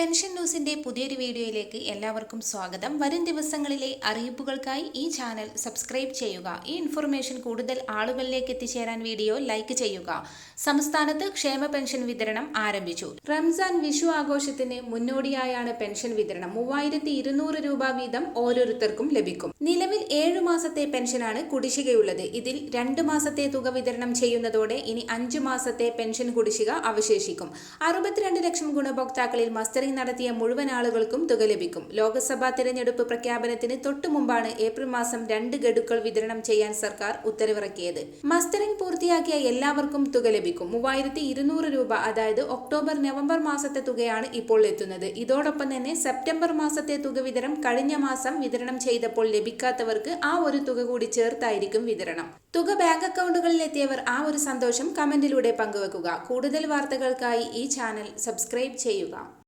Pension ന്യൂസിന്റെ പുതിയൊരു വീഡിയോയിലേക്ക് എല്ലാവർക്കും സ്വാഗതം. വരും ദിവസങ്ങളിലെ അറിയിപ്പുകൾക്കായി ഈ ചാനൽ സബ്സ്ക്രൈബ് ചെയ്യുക. ഈ ഇൻഫർമേഷൻ കൂടുതൽ ആളുകളിലേക്ക് എത്തിച്ചേരാൻ വീഡിയോ ലൈക്ക് ചെയ്യുക. സംസ്ഥാനത്ത് ക്ഷേമ പെൻഷൻ വിതരണം ആരംഭിച്ചു. റംസാൻ വിഷു ആഘോഷത്തിന് മുന്നോടിയായാണ് പെൻഷൻ വിതരണം. മൂവായിരത്തി ഇരുന്നൂറ് രൂപ വീതം ഓരോരുത്തർക്കും ലഭിക്കും. നിലവിൽ ഏഴു മാസത്തെ പെൻഷനാണ് കുടിശ്ശികയുള്ളത്. ഇതിൽ രണ്ട് മാസത്തെ തുക വിതരണം ചെയ്യുന്നതോടെ ഇനി അഞ്ചു മാസത്തെ പെൻഷൻ കുടിശ്ശിക അവശേഷിക്കും. അറുപത്തിരണ്ട് ലക്ഷം ഗുണഭോക്താക്കളിൽ മസ്റ്ററിംഗ് നടത്തിയ മുഴുവൻ ആളുകൾക്കും തുക ലഭിക്കും. ലോക്സഭാ തിരഞ്ഞെടുപ്പ് പ്രഖ്യാപനത്തിന് തൊട്ടു മുമ്പാണ് ഏപ്രിൽ മാസം രണ്ട് ഗഡുക്കൾ വിതരണം ചെയ്യാൻ സർക്കാർ ഉത്തരവിറക്കിയത്. മസ്റ്ററിംഗ് പൂർത്തിയാക്കിയ എല്ലാവർക്കും തുക ലഭിക്കും. മൂവായിരത്തി ഇരുന്നൂറ് രൂപ അതായത് ഒക്ടോബർ നവംബർ മാസത്തെ തുകയാണ് ഇപ്പോൾ എത്തുന്നത്. ഇതോടൊപ്പം തന്നെ സെപ്റ്റംബർ മാസത്തെ തുക വിതരണം കഴിഞ്ഞ മാസം വിതരണം ചെയ്തപ്പോൾ ലഭിക്കാത്തവർക്ക് ആ ഒരു തുക കൂടി ചേർത്തായിരിക്കും വിതരണം. തുക ബാങ്ക് അക്കൗണ്ടുകളിൽ എത്തിയവർ ആ ഒരു സന്തോഷം കമന്റിലൂടെ പങ്കുവെക്കുക. കൂടുതൽ വാർത്തകൾക്കായി ഈ ചാനൽ സബ്സ്ക്രൈബ് ചെയ്യുക.